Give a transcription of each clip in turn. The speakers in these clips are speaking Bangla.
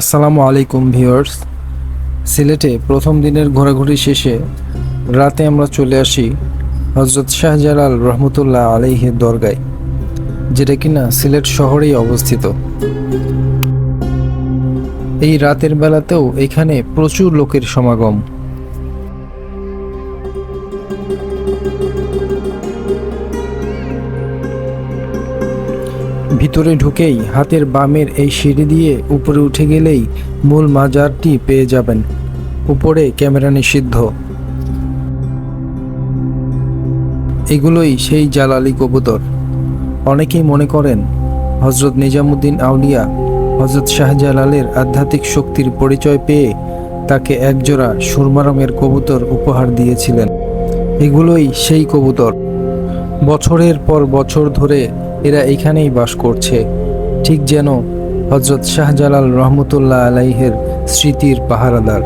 আসসালামু আলাইকুম ভিউয়ার্স। সিলেটে প্রথম দিনের ঘোরাঘুরি শেষে রাতে আমরা চলে আসি হজরত শাহজালাল রহমতুল্লাহ আলাইহের দরগায়, যেটা কিনা সিলেট শহরেই অবস্থিত। এই রাতের বেলাতেও এখানে প্রচুর লোকের সমাগম। ভিতরে ঢুকেই হাতের বামের এই সিঁড়ি দিয়ে উপরে উঠে গেলেই মূল মাজারটি পেয়ে যাবেন। উপরে ক্যামেরা নিষিদ্ধ। এগুলোই সেই জালালি কবুতর। অনেকেই মনে করেন হজরত নিজামুদ্দিন আউলিয়া হজরত শাহজালালের আধ্যাত্মিক শক্তির পরিচয় পেয়ে তাকে একজোড়া সুরমা রঙের কবুতর উপহার দিয়েছিলেন। এগুলোই সেই কবুতর। বছরের পর বছর ধরে এরা এখানেই বাস করছে। ঠিক যেন হজরত শাহজালাল রহমতুল্লাহ আলাইহের স্মৃতির পাহারাদার।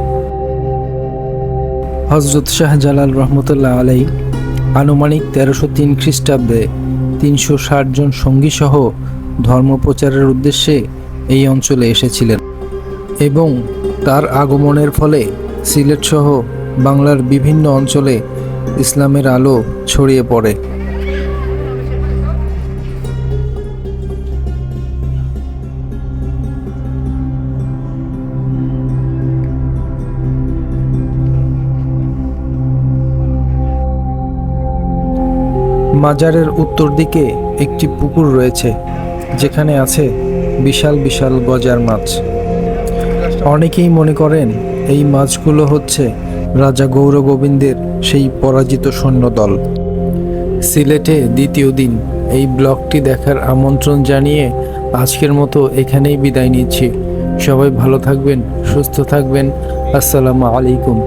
হজরত শাহজালাল রহমতুল্লাহ আলাই আনুমানিক তেরোশো তিন খ্রিস্টাব্দে তিনশো ষাট জন সঙ্গী সহ ধর্মপ্রচারের উদ্দেশ্যে এই অঞ্চলে এসেছিলেন এবং তার আগমনের ফলে সিলেট সহ বাংলার বিভিন্ন অঞ্চলে ইসলামের আলো ছড়িয়ে পড়ে। মাজারের উত্তর দিকে একটি পুকুর রয়েছে, যেখানে আছে বিশাল বিশাল গজার মাছ। অনেকেই মনে করেন এই মাছগুলো হচ্ছে রাজা গৌর গোবিন্দের সেই পরাজিত সৈন্যদল। সিলেটে দ্বিতীয় দিন এই ব্লগটি দেখার আমন্ত্রণ জানিয়ে আজকের মতো এখানেই বিদায় নিচ্ছি। সবাই ভালো থাকবেন, সুস্থ থাকবেন। আসসালামু আলাইকুম।